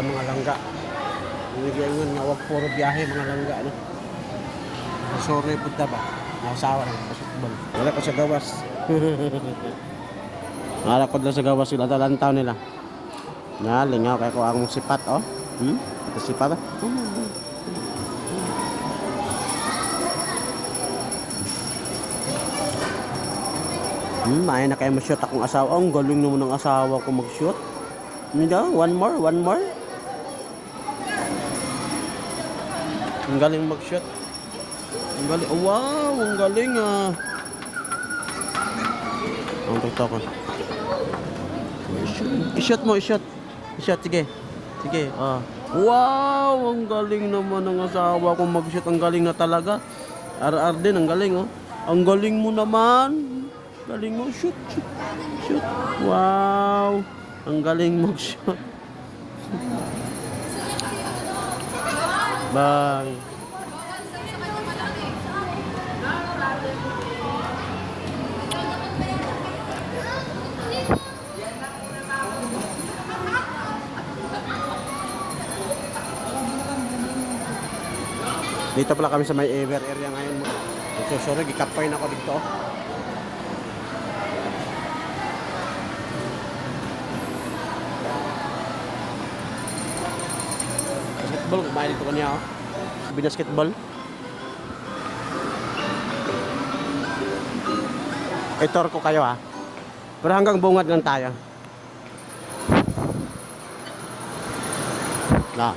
para mga langga. Hindi nga wag puro biyahe mga langga no. Sorry punta ba? Nakasawa ng basketball. Wala ko sa gawas. Wala ko lang sa gawas sila talantaw nila. Na, lingaw kaya ko ang sipat oh. Hmm? Ito sipat ah. Hmm, may na kayo mag-shoot akong asawa. Ang galing naman ng asawa ko mag-shoot. Hindi one more, one more. Ang galing mag-shoot. Ang galing. Oh, wow, ang galing ah. Ang totoo ko. I-shot mo, i-shot. I-shot, sige. Sige, ah. Wow, ang galing naman ng asawa ko mag-shoot. Ang galing na talaga. RR din, ang galing oh. Ang galing mo naman. Galing mo, shoot, shoot, shoot. Wow, ang galing mag-shoot. Bye. Dito pala kami sa may Ever area ngayon. So, sorry, gikapay na ako dito. Basketball, kumain dito kanya oh. Binasketball. Itor ko kayo ha. Pero hanggang bungad lang tayo. Na.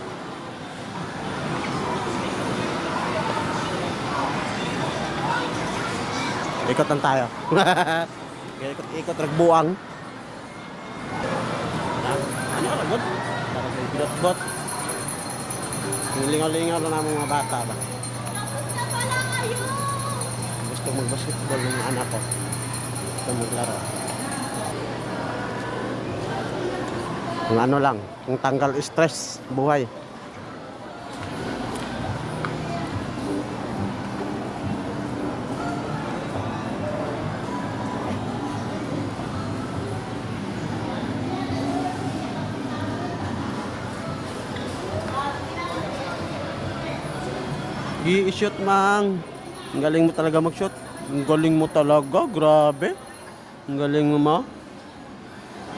Ikot lang tayo. ikot, ikot, ragbuang. Ah, Ano lagod? Parang may binot-bot. Yung lingaw-lingaw lang namin mga bata ba? Gusto mag-basketball yung anak ko. Gusto maglaro. Yung ano lang, yung tanggal stress buhay. I-shoot mang. Ang galing mo talaga mag-shoot. Ang galing mo talaga, grabe. Ang galing mo ma.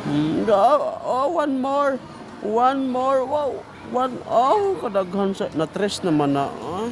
Mm, ah, oh, one more. One more. Wow. One. Oh, kadaghan sa. Na-tres naman na. Ah.